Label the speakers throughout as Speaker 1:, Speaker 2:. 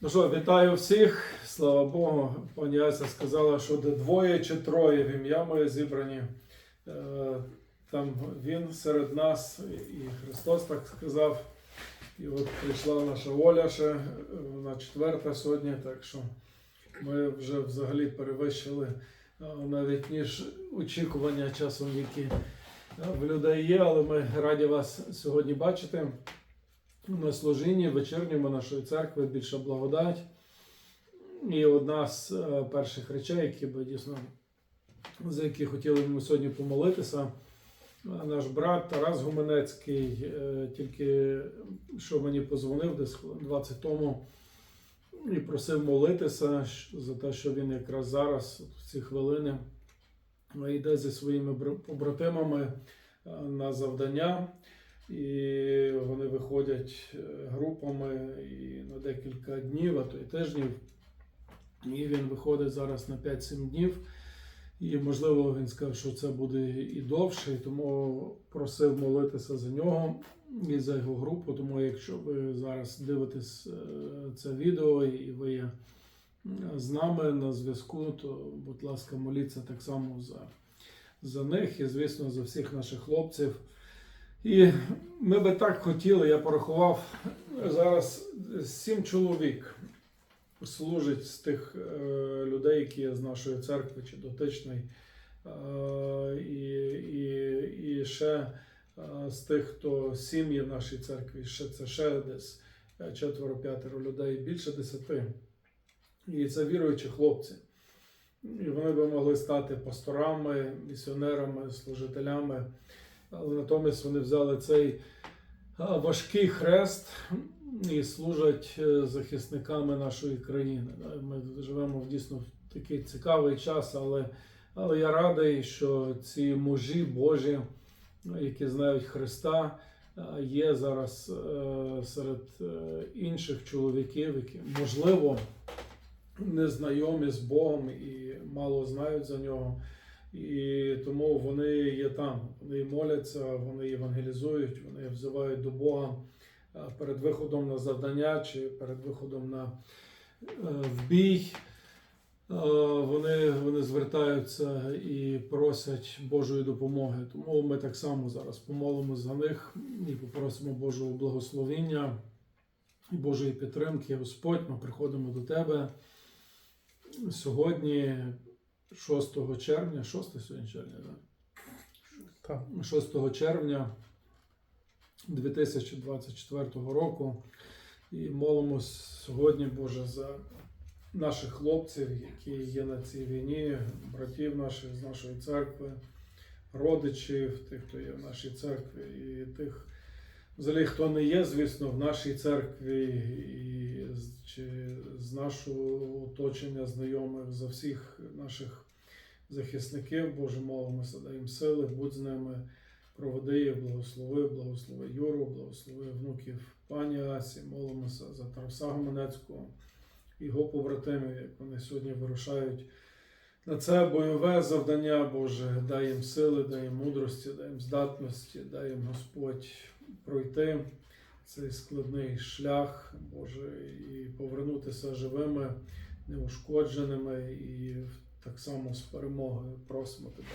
Speaker 1: Ну що, вітаю всіх. Слава Богу. Пані Ася сказала, що де двоє чи троє в ім'я моє зібрані. Е, Там він серед нас, і Христос так сказав. І от прийшла наша Оля ще, е, вона четверта сьогодні, так що ми вже взагалі перевищили е, навіть ніж очікування часом, які в людей є, але ми раді вас сьогодні бачити на служінні вечірньому нашої церкви більша благодать. І одна з е, перших речей, які би дійсно за які хотіли б ми сьогодні помолитися. е, Наш брат Тарас Гуменецький е, тільки що мені позвонив десь 20 тому і просив молитися за те, що він якраз зараз, в ці хвилини, йде зі своїми побратимами на завдання. І вони виходять е, групами і на декілька днів, а то й тижнів. І він виходить зараз на 5-7 днів. І можливо він сказав, що це буде і довше, тому просив молитися за нього і за його групу. Тому, якщо ви зараз дивитесь е, це відео і ви є е, з нами на зв'язку, то, будь ласка, моліться так само за, за них і, звісно, за всіх наших хлопців. І ми би так хотіли, я порахував зараз сім чоловік служить з тих е, людей, які є з нашої церкви чи дотичний. Е, і, і, і ще е, з тих, хто сім'ї в нашій церкві, ще це ще десь четверо-п'ятеро людей, більше десяти. І це віруючі хлопці. І вони би могли стати пасторами, місіонерами, служителями. Але натомість вони взяли цей важкий хрест і служать е, захисниками нашої країни. Ми живемо в дійсно в такий цікавий час, але, але я радий, що ці мужі Божі, які знають Христа, є зараз е, серед е, інших чоловіків, які можливо не знайомі з Богом і мало знають за нього. І тому вони є там, вони моляться, вони євангелізують, вони взивають до Бога е, перед виходом на завдання чи перед виходом на е, в бій. Е, Вони, вони звертаються і просять Божої допомоги. Тому ми так само зараз помолимо за них і попросимо Божого благословіння і Божої підтримки. Господь, ми приходимо до Тебе сьогодні, 6 червня, 6 сьогодні червня, так?
Speaker 2: Так.
Speaker 1: 6 червня 2024 року. І молимось сьогодні, Боже, за наших хлопців, які є на цій війні, братів наших з нашої церкви, родичів, тих, хто є в нашій церкві, і тих, взагалі, хто не є, звісно, в нашій церкві, і чи з нашого оточення знайомих, за всіх наших захисників, Боже, молимося, дай їм сили, будь з ними. Проведи їх, благослови, благослови Юру, благослови внуків пані Асі, молимося за Тараса Гуменецького його побратимів, як вони сьогодні вирушають на це бойове завдання, Боже, дай їм сили, дай їм мудрості, дай їм здатності, дай їм Господь пройти цей складний шлях, Боже, і повернутися живими, неушкодженими і так само з перемогою. Просимо Тебе.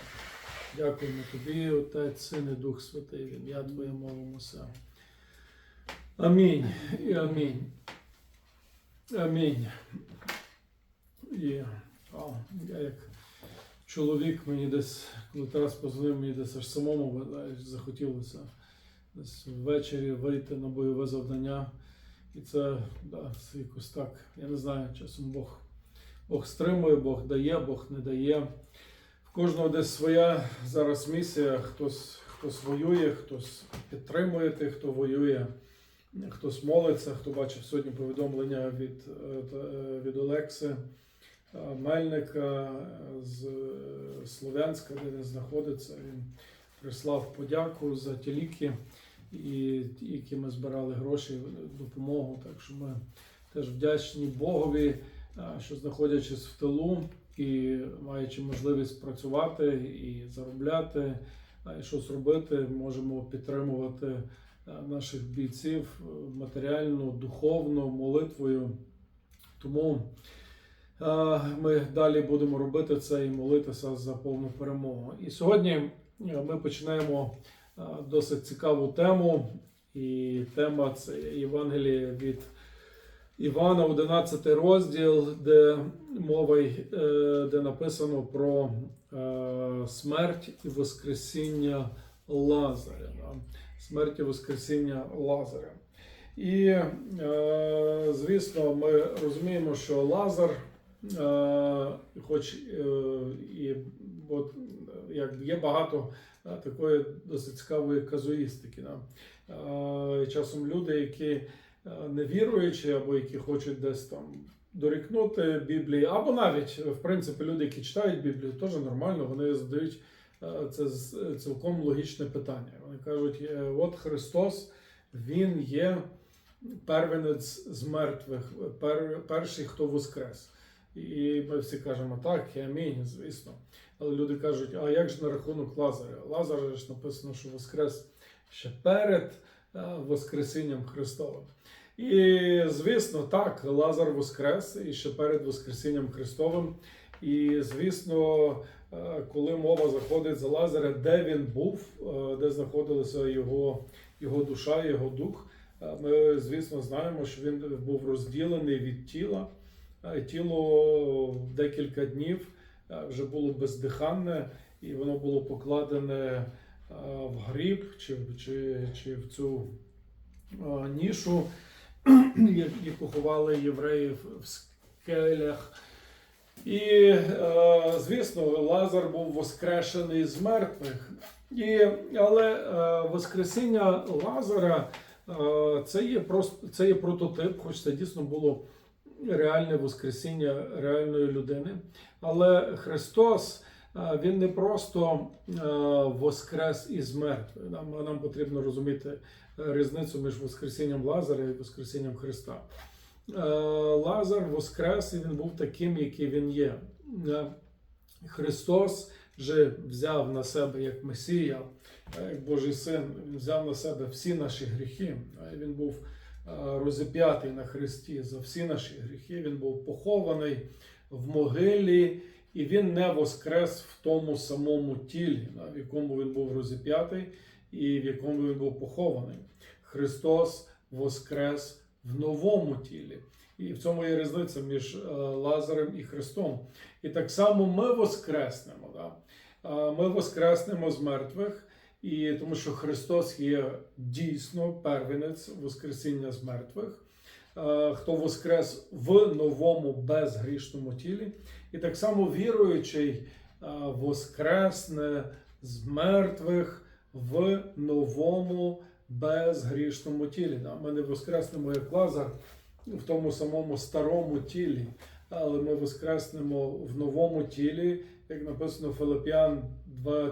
Speaker 1: Дякуємо тобі, Отець, Син і Дух Святий, в ім'я Твоє молимося. Амінь і амінь. Амінь. І о, я як чоловік мені десь, коли Тарас позвонив, мені десь аж самому захотілося десь ввечері вийти на бойове завдання. І це, да, якось так. Я не знаю, часом Бог, Бог стримує, Бог дає, Бог не дає. В кожного десь своя зараз місія. Хтось, хтось воює, хтось підтримує тих, хто воює, хтось молиться, хто бачив сьогодні повідомлення від, е, від Олекси е, Мельника е, з Слов'янська, де він знаходиться. Він прислав подяку за ті ліки, і, які ми збирали гроші, допомогу. Так що ми теж вдячні Богові, е, що знаходячись в тилу і маючи можливість працювати і заробляти, а і щось робити, можемо підтримувати е, наших бійців е, матеріально, духовно, молитвою Тому е, ми далі будемо робити це і молитися за повну перемогу. І сьогодні е, ми починаємо е, досить цікаву тему. І тема це Євангеліє від Івана, 11 розділ, де мова, е, де написано про е, смерть і Воскресіння Лазаря. Смерть і Воскресіння Лазаря. І, е, звісно, ми розуміємо, що Лазар, хоч і от, як є багато такої досить цікавої казуїстики. Да? Е, часом люди, які е, невіруючі, або які хочуть десь там дорікнути Біблії, або навіть в принципі люди, які читають Біблію, теж нормально, вони задають це цілком логічне питання. Вони кажуть: от Христос, Він є первенець з мертвих, перший, хто воскрес. І ми всі кажемо так, амінь, звісно. Але люди кажуть, а як же на рахунок Лазаря? Лазар ж написано, що воскрес ще перед е, Воскресінням Христовим. І звісно, так, Лазар воскрес і ще перед Воскресінням Христовим. І звісно, е, коли мова заходить за Лазаря, де він був, е, де знаходилася його, його душа, його дух, ми, звісно, знаємо, що він був розділений від тіла. Е, Тіло декілька днів е, вже було бездиханне, і воно було покладене е, в гріб чи, чи, чи в цю нішу, яку ховали євреї в- скелях. І, звісно, Лазар був воскрешений з мертвих. І, але Воскресіння Лазара це є просто це є прототип, хоч це дійсно було реальне Воскресіння реальної людини. Але Христос е, Він не просто е, воскрес із мертвих. Нам, нам потрібно розуміти е, різницю між Воскресінням Лазаря і Воскресінням Христа. Лазар воскрес і він був таким, який він є. Христос же взяв на себе як Месія, як Божий син, він взяв на себе всі наші гріхи. Він був розіп'ятий на Христі за всі наші гріхи. Він був похований в могилі, і він не воскрес в тому самому тілі, в якому він був розіп'ятий і в якому він був похований. Христос воскрес в новому тілі. І в цьому є різниця між е, Лазарем і Христом. І так само ми воскреснемо. Е, Ми воскреснемо з мертвих, і тому що Христос є дійсно первенець Воскресіння з мертвих. Е, Хто воскрес в новому безгрішному тілі, і так само віруючий е, воскресне з мертвих в новому безгрішному тілі. Ми не воскреснемо як Лазар в тому самому старому тілі, але ми воскреснемо в новому тілі, як написано Филип'ян,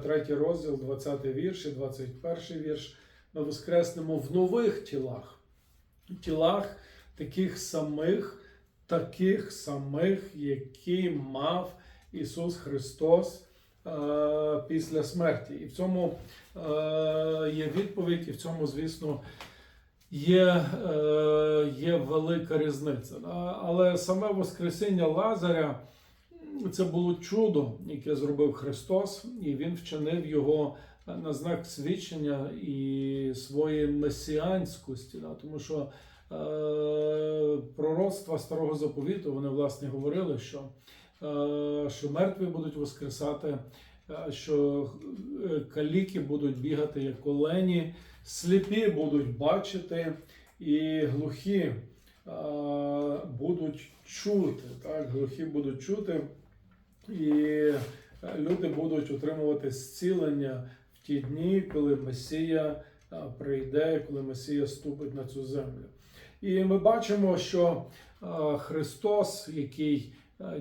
Speaker 1: 3 розділ, 20 вірш і 21 вірш. Ми воскреснемо в нових тілах, тілах таких самих, таких самих, які мав Ісус Христос е, після смерті. І в цьому е, є відповідь, і в цьому, звісно, є, е, є велика різниця. Але саме Воскресіння Лазаря це було чудо, яке зробив Христос, і Він вчинив його на знак свідчення і своєї месіанськості. Да? Тому що е, пророцтва старого заповіту вони власне говорили, що, е, що мертві будуть воскресати, е, що е, каліки будуть бігати як олені, сліпі будуть бачити, і глухі е, будуть чути. Так? Глухі будуть чути, і е, люди будуть отримувати зцілення в ті дні, коли Месія прийде, коли Месія ступить на цю землю. І ми бачимо, що Христос, який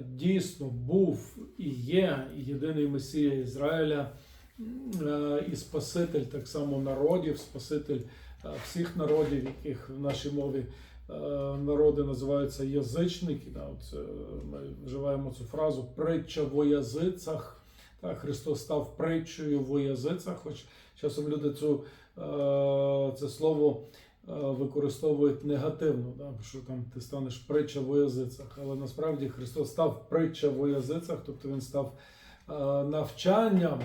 Speaker 1: дійсно був і є єдиний Месія Ізраїля, і Спаситель так само народів, Спаситель всіх народів, яких в нашій мові народи називаються язичники. Да, от, е, ми вживаємо цю фразу притча во язицях. Так, Христос став притчею во язицях, хоч часом люди цю, е, це слово використовують негативно, да, що там ти станеш притча в язицях. Але насправді Христос став притча в язицях, тобто він став е, навчанням,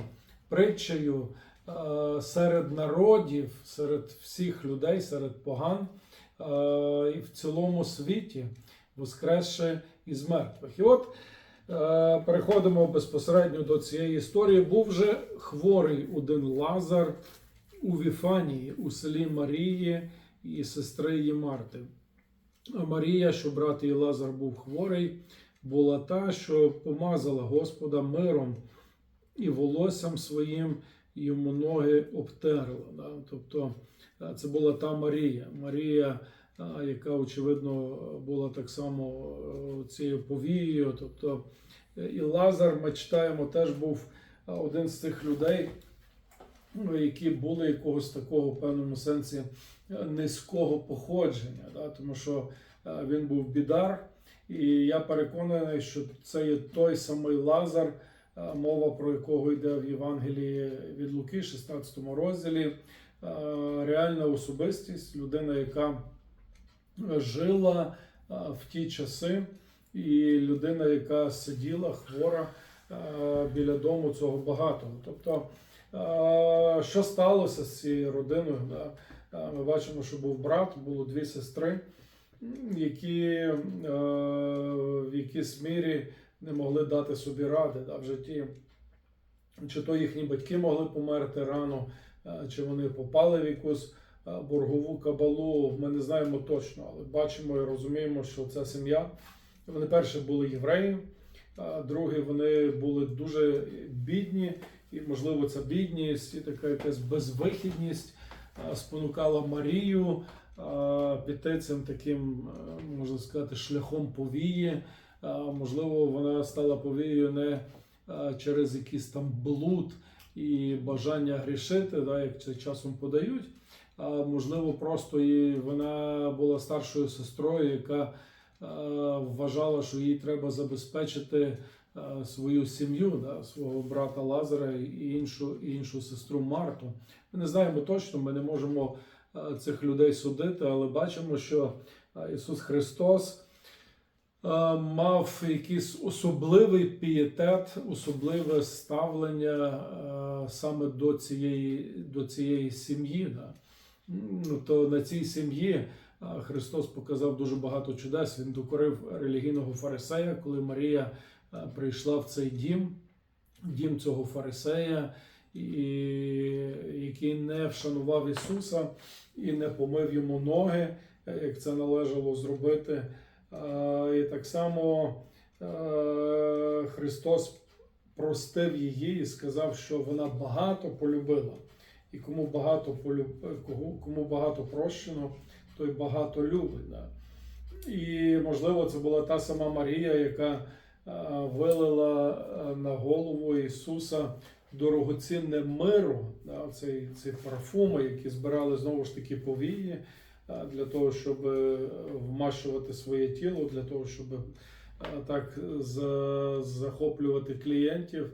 Speaker 1: притчею е, серед народів, серед всіх людей, серед поган е, і в цілому світі, воскресши із мертвих. І от е, переходимо безпосередньо до цієї історії. Був вже хворий один Лазар у Віфанії, у селі Марії і сестри її Марти. Марія, що брат її Лазар був хворий, була та, що помазала Господа миром і волоссям своїм йому ноги обтерла. Да? Тобто е, це була та Марія. Марія, яка, очевидно, була так само е, цією повією. Тобто, е, і Лазар, ми читаємо, теж був один з тих людей, ну, які були якогось такого в певному сенсі е, низького походження, да? тому що він був бідар, і я переконаний, що це є той самий Лазар, мова про якого йде в Євангелії від Луки, 16 розділі. Е, Реальна особистість, людина, яка жила е, в ті часи, і людина, яка сиділа хвора е, біля дому цього багатого. Тобто, що сталося з цією родиною? Ми бачимо, що був брат, було дві сестри, які в якійсь мірі не могли дати собі ради в житті. Чи то їхні батьки могли померти рано, чи вони попали в якусь боргову кабалу. Ми не знаємо точно, але бачимо і розуміємо, що ця сім'я. Вони перше були євреї, а друге, вони були дуже бідні, і, можливо, ця бідність і така якась безвихідність спонукала Марію піти цим таким, можна сказати, шляхом повії. Можливо, вона стала повією не через якийсь там блуд і бажання грішити, да, як це часом подають. А можливо, просто і вона була старшою сестрою, яка вважала, що їй треба забезпечити свою сім'ю, да, свого брата Лазара і іншу, і іншу сестру Марту. Ми не знаємо точно, ми не можемо цих людей судити, але бачимо, що Ісус Христос мав якийсь особливий пієтет, особливе ставлення саме до цієї, до цієї сім'ї. Да. Ну, то на цій сім'ї Христос показав дуже багато чудес. Він докорив релігійного фарисея, коли Марія прийшла в цей дім, в дім цього фарисея, і, який не вшанував Ісуса і не помив йому ноги, е, як це належало зробити. І так само Христос простив її і сказав, що вона багато полюбила. І кому багато полюб... кому, багато прощено, той багато любить. Да? І можливо, це була та сама Марія, яка вилила на голову Ісуса дорогоцінне миру, да? цей, ці парфуми, які збирали знову ж таки повії для того, щоб е, вмащувати своє тіло, для того, щоб так захоплювати клієнтів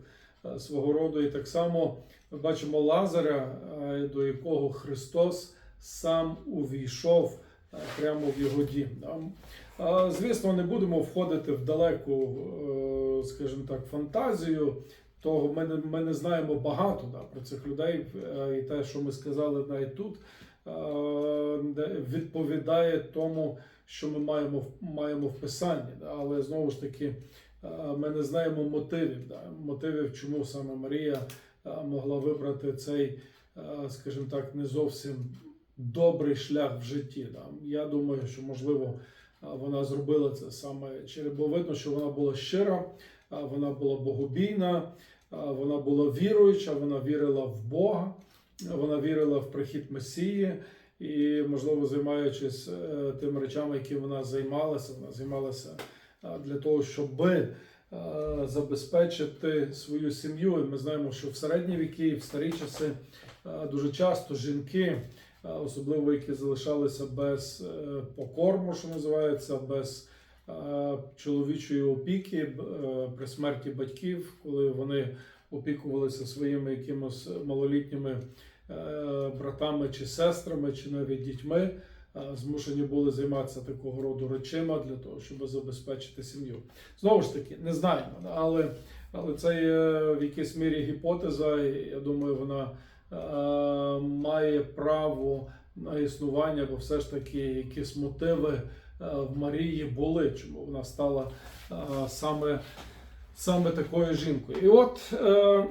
Speaker 1: свого роду. І так само бачимо Лазаря, е, до якого Христос сам увійшов е, прямо в його дім. Звісно, не будемо входити в далеку, е, скажімо так, фантазію. Того ми не, ми не знаємо багато да, про цих людей, е, і те, що ми сказали навіть тут, е, відповідає тому, що ми маємо, маємо в писанні. Да. Але знову ж таки, е, ми не знаємо мотивів. Да. Мотивів, чому саме Марія е, могла вибрати цей, е, скажімо так, не зовсім добрий шлях в житті. Да. Я думаю, що можливо вона зробила це саме через, бо видно, що вона була щира, вона була богобійна, вона була віруюча, вона вірила в Бога, вона вірила в прихід Месії. І, можливо, займаючись е, тими речами, які вона займалася, вона займалася е, для того, щоби е, забезпечити свою сім'ю. І ми знаємо, що в середні віки, в старі часи дуже часто жінки, особливо які залишалися без покорму, що називається, без чоловічої опіки при смерті батьків, коли вони опікувалися своїми якимось малолітніми братами чи сестрами, чи навіть дітьми. е, змушені були займатися такого роду речима для того, щоб забезпечити сім'ю. Знову ж таки, не знаємо, але, але це є в якійсь мірі гіпотеза, і я думаю, вона е, має право на існування, бо все ж таки якісь мотиви е, в Марії були, чому вона стала е, саме, саме такою жінкою. І от е,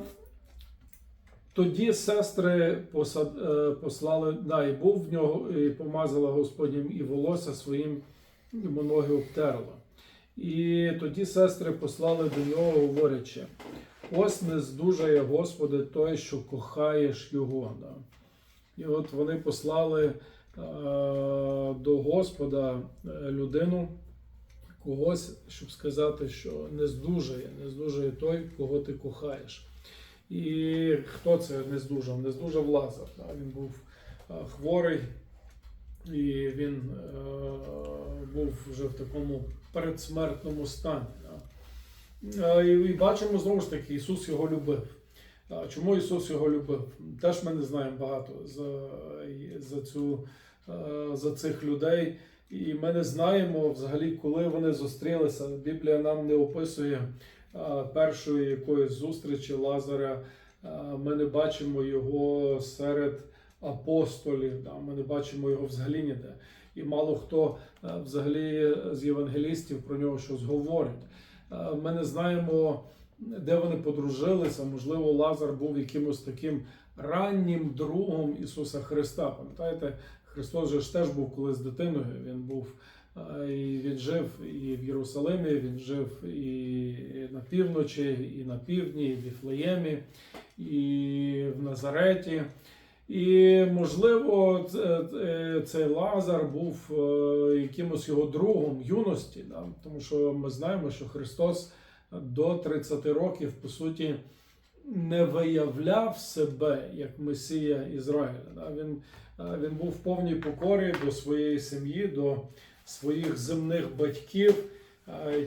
Speaker 1: тоді сестри е, послали, да, і був в нього, і помазала Господнім і волосся своїм йому ноги обтерла. І тоді сестри послали до нього, говорячи: ось не здужає Господи той, що кохаєш його. Да. І от вони послали е, до Господа е, людину, когось, щоб сказати, що не здужає, не здужає той, кого ти кохаєш. І хто це не здужав? Не здужав Лазар. Да? Він був е, хворий, і він е, був вже в такому передсмертному стані. Да? Е, І, і бачимо знову ж таки, Ісус його любив. Чому Ісус його любив? Теж ми не знаємо багато за, за, цю, е, за цих людей. І ми не знаємо взагалі, коли вони зустрілися. Біблія нам не описує першої якоїсь зустрічі Лазаря. Ми не бачимо його серед апостолів. Ми не бачимо його взагалі ніде. І мало хто е, взагалі з євангелістів про нього щось говорить. Е, Ми не знаємо де вони подружилися. Можливо, Лазар був якимось таким раннім другом Ісуса Христа. Пам'ятаєте, Христос же ж теж був колись дитиною. Він був і він жив і в Єрусалимі, він жив і на півночі, і на півдні, і в Віфлеємі, і в Назареті. І, можливо, цей Лазар був е, якимось його другом юності, да? тому що ми знаємо, що Христос до 30 років, по суті, не виявляв себе як Месія Ізраїля. Да? Він, е, він був в повній покорі до своєї сім'ї, до своїх земних батьків.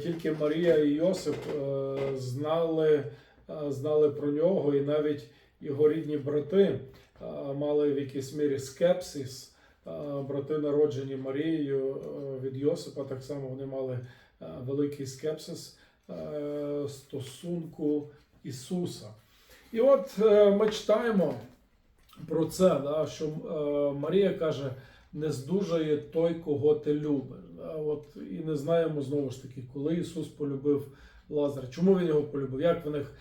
Speaker 1: Тільки Марія і Йосип е, знали, е, знали про нього, і навіть його рідні брати е, мали в якійсь мірі скепсис. Брати, народжені Марією від Йосипа, так само вони мали великий скепсис стосунку Ісуса. І от ми читаємо про це, що Марія каже: не здужає той, кого ти любиш. От, і не знаємо знову ж таки, коли Ісус полюбив Лазаря. Чому він його полюбив? Як в них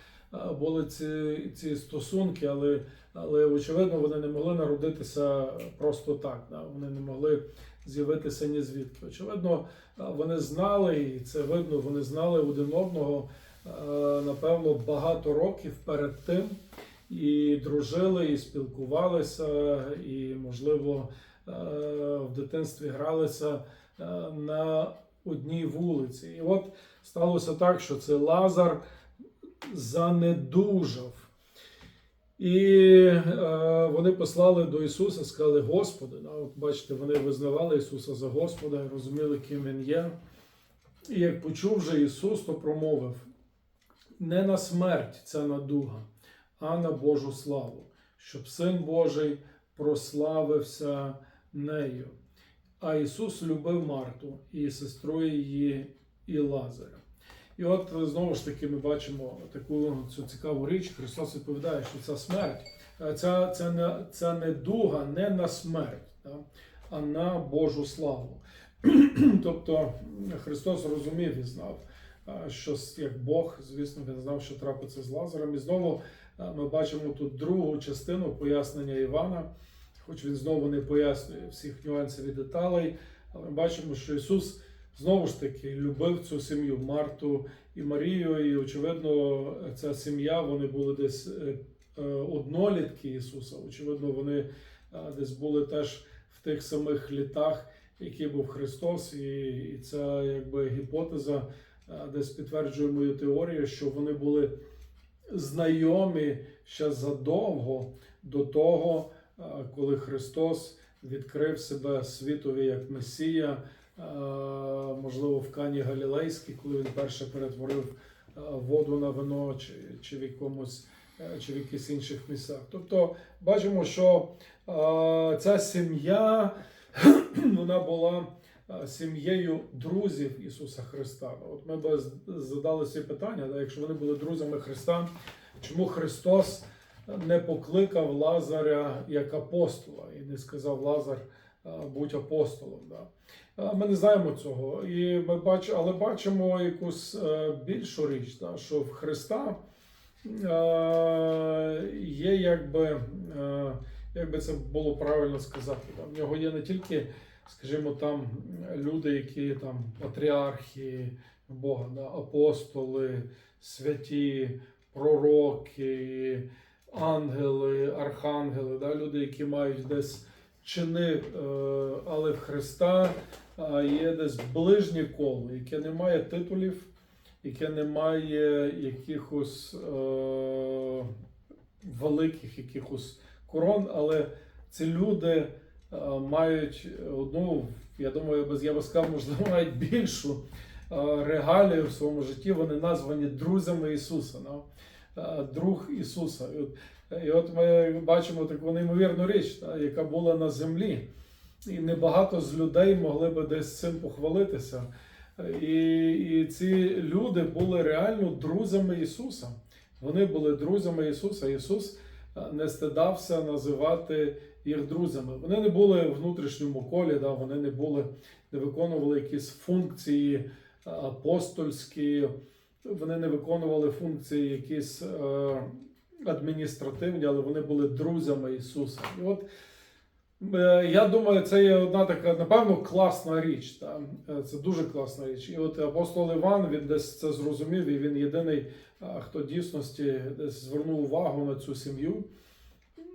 Speaker 1: були ці, ці стосунки, але, але очевидно вони не могли народитися просто так. Да? Вони не могли з'явитися ні звідки. Очевидно, вони знали, і це видно, вони знали один одного, напевно, багато років перед тим. І дружили, і спілкувалися, і, можливо, в дитинстві гралися е, на одній вулиці. І от сталося так, що цей Лазар занедужав. І е, вони послали до Ісуса, сказали, Господи, да, от бачите, вони визнавали Ісуса за Господа і розуміли, ким Він є. І як почув же Ісус, то промовив: не на смерть ця надуга, а на Божу славу, щоб Син Божий прославився нею. А Ісус любив Марту і сестру її і Лазаря. І от знову ж таки ми бачимо таку цю цікаву річ. Христос відповідає, що ця смерть, е, ця, ця, не, ця недуга не на смерть, да, а на Божу славу. тобто Христос розумів і знав, е, що як Бог, звісно, він знав, що трапиться з Лазарем. І знову е, ми бачимо тут другу частину пояснення Івана, хоч він знову не пояснює всіх нюансів і деталей, але ми бачимо, що Ісус знову ж таки любив цю сім'ю Марту і Марію, і очевидно, ця сім'я вони були десь е, е, однолітки Ісуса. Очевидно, вони е, десь були теж в тих самих літах, які був Христос, і, і ця якби гіпотеза десь підтверджує мою теорію, що вони були знайомі ще задовго до того, коли Христос відкрив себе світові як Месія, можливо, в Кані Галілейській, коли він перше перетворив воду на вино, чи, чи в якомусь. е, Чи в якихось інших місцях. Тобто бачимо, що ця сім'я вона була сім'єю друзів Ісуса Христа. От ми б задали собі питання, якщо вони були друзями Христа, чому Христос не покликав Лазаря як апостола і не сказав Лазар, будь апостолом. Да. Ми не знаємо цього, і ми бач, але бачимо якусь е, більшу річ, да, що в Христа е, є якби, е, як би це було правильно сказати, да, в нього є не тільки, скажімо, там люди, які там патріархи Бога, да, апостоли, святі, пророки, ангели, архангели, да, люди, які мають десь чини, е, але в Христа є десь ближнє коло, яке не має титулів, яке не має якихось е, великих якихось корон, але ці люди е, мають одну, я думаю, без я би сказав, можливо, мають більшу е, регалію в своєму житті. Вони названі друзями Ісуса. Е, Друг Ісуса. І от, і от ми бачимо таку неймовірну річ, та, яка була на землі. І небагато з людей могли би десь цим похвалитися. І, і ці люди були реально друзями Ісуса. Вони були друзями Ісуса. Ісус е, не стидався називати їх друзями. Вони не були в внутрішньому колі, да, вони не були, не виконували якісь функції е, вони не виконували функції якісь е, адміністративні, але вони були друзями Ісуса. І от Е, Я думаю, це є одна така, напевно, класна річ. Та? Е, Це дуже класна річ. І от апостол Іван він десь це зрозумів, і він єдиний, хто дійсності десь звернув увагу на цю сім'ю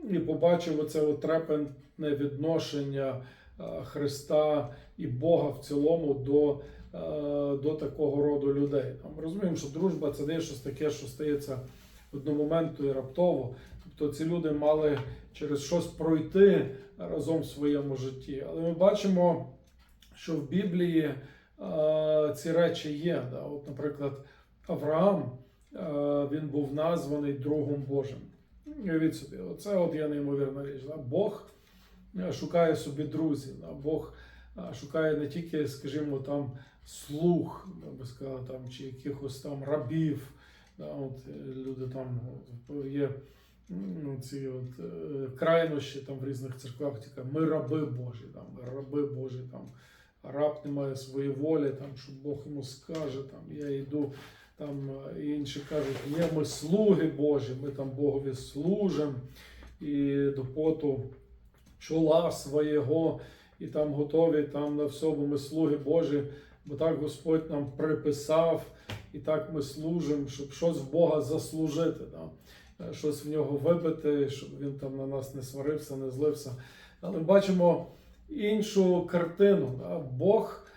Speaker 1: і побачив оце от трепетне відношення Христа і Бога в цілому до, е, до такого роду людей. Ми розуміємо, що дружба це не щось таке, що стається одномоментно і раптово. Тобто ці люди мали через щось пройти разом в своєму житті. Але ми бачимо, що в Біблії е, ці речі є. От, наприклад, Авраам е, він був названий другом Божим. Уявіть собі, оце от є неймовірна річ. Бог е, шукає собі друзів. Да? Бог е, шукає не тільки, скажімо, там слуг, я би сказав, там, чи якихось там рабів. Да? От, е, люди там є ну, ці от, е, крайнощі там в різних церквах, тільки ми раби Божі, там, раби Божі, там, раб не має своєї волі, там, що Бог йому скаже, там, я йду, там, е, і інші кажуть, ні, ми слуги Божі, ми там Богові служимо, і до поту чола свого, і там готові там на бо ми слуги Божі, бо так Господь нам приписав, і так ми служимо, щоб щось в Бога заслужити. Да? Е, щось в нього вибити, щоб він там на нас не сварився, не злився. Але бачимо іншу картину. да. Бог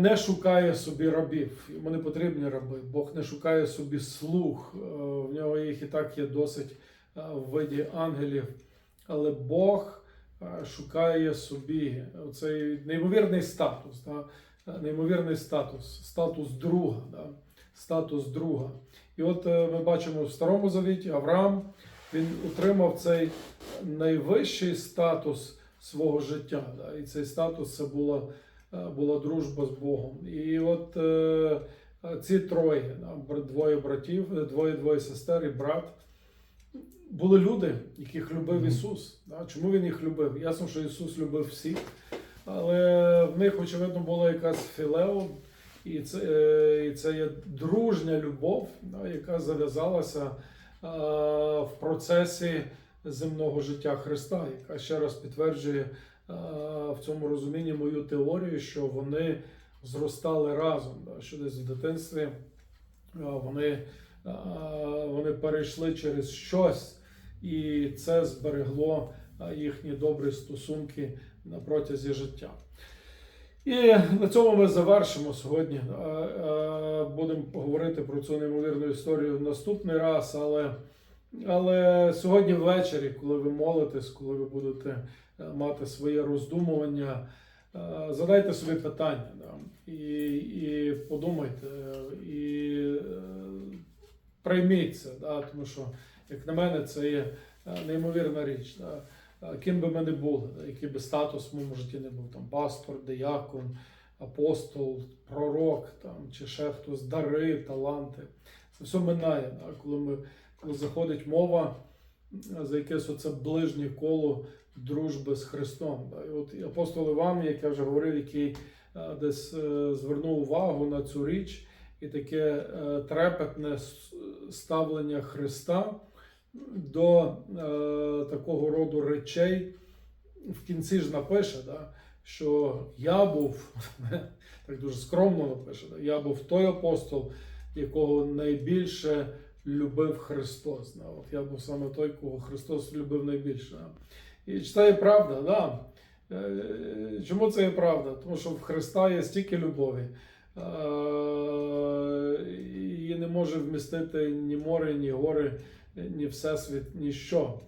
Speaker 1: не шукає собі рабів, йому не потрібні раби. Бог не шукає собі слуг. Е, В нього їх і так є досить е, в виді ангелів. Але Бог шукає собі цей неймовірний статус. Да? Е, Неймовірний статус, статус друга. Да? Статус друга. І от е, ми бачимо в Старому Завіті Авраам він отримав цей найвищий статус свого життя. Да? І цей статус це була, е, була дружба з Богом. І от ці троє, двоє братів, двоє двоє сестер і брат. Були люди, яких любив Ісус. Да? Чому він їх любив? Ясно, що Ісус любив всіх, але в них, очевидно, була якась філео, і це, е, і це є дружня любов, да, яка зав'язалася в процесі земного життя Христа, яка ще раз підтверджує в цьому розумінні мою теорію, що вони зростали разом, да, що десь в дитинстві вони, вони перейшли через щось, і це зберегло їхні добрі стосунки на протязі життя. І на цьому ми завершимо сьогодні. Будемо говорити про цю неймовірну історію наступний раз, але, але сьогодні ввечері, коли ви молитесь, коли ви будете е, мати своє роздумування, е, задайте собі питання да, і, і подумайте, і е, прийміть це, да, тому що, як на мене, це є е, неймовірна річ. Е, ким би ми не були, який би статус в моєму житті не був, там пастор, диякон, апостол, пророк там, чи ще хтось, дари, таланти. Це все минає, коли, ми, коли заходить мова за якесь оце ближнє коло дружби з Христом. І от апостол Іван, як я вже говорив, який е, десь звернув увагу на цю річ, і таке трепетне ставлення Христа до е, такого роду речей. В кінці ж напише, да, що я був, так дуже скромно напише, да, я був той апостол, якого найбільше любив Христос. Да. От я був саме той, кого Христос любив найбільше. Да. І це є правда, да. Е, Чому це є правда? Тому що в Христа є стільки любові. Е, Її не може вмістити ні море, ні гори, ні всесвіт, ніщо.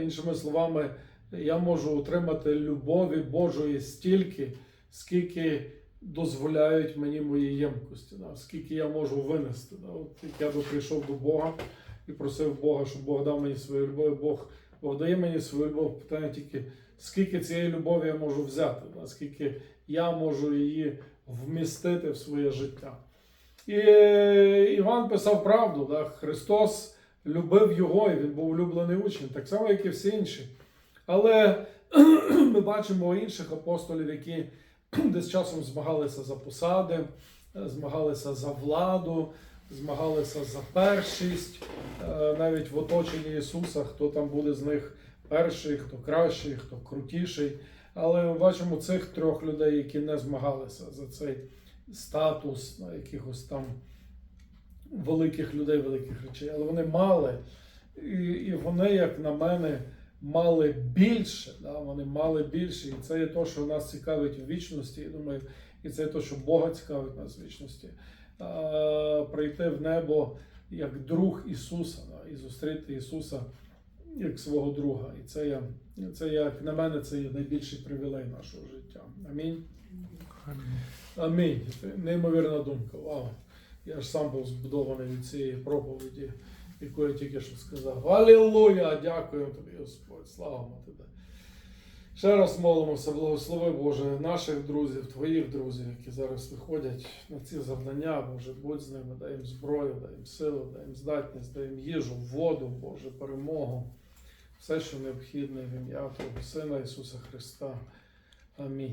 Speaker 1: Іншими словами, я можу отримати любові Божої стільки, скільки дозволяють мені мої ємкості, скільки я можу винести. Я би прийшов до Бога і просив Бога, щоб Бог дав мені свою любов, Бог, Бог дає мені свою любов, питання тільки, скільки цієї любові я можу взяти, скільки я можу її вмістити в своє життя. І Іван писав правду? Христос любив його, і він був улюблений учень, так само, як і всі інші. Але ми бачимо інших апостолів, які десь часом змагалися за посади, е, змагалися за владу, змагалися за першість, Е, навіть в оточенні Ісуса, хто там буде з них перший, хто кращий, хто крутіший. Але ми бачимо цих трьох людей, які не змагалися за цей статус на якихось там великих людей, великих речей. Але вони мали, і, і вони, як на мене, мали більше. Да? Вони мали більше. І це є те, що нас цікавить в вічності. Я думаю, і це є те, що Бога цікавить нас в вічності. А, прийти в небо як друг Ісуса да? і зустріти Ісуса як свого друга. І це, є, це як на мене, це є найбільший привілей нашого життя. Амінь. Амінь. Це неймовірна думка. Вау. Я ж сам був збудований від цієї проповіді, яку я тільки що сказав. Алілуя! Дякую тобі, Господь. Слава тебе. Ще раз молимося, благослови Боже, наших друзів, твоїх друзів, які зараз виходять на ці завдання, Боже, будь з ними, дай їм зброю, дай їм силу, дай їм здатність, дай їм їжу, воду, Боже, перемогу, все, що необхідне в ім'я Твого Сина Ісуса Христа. Амінь.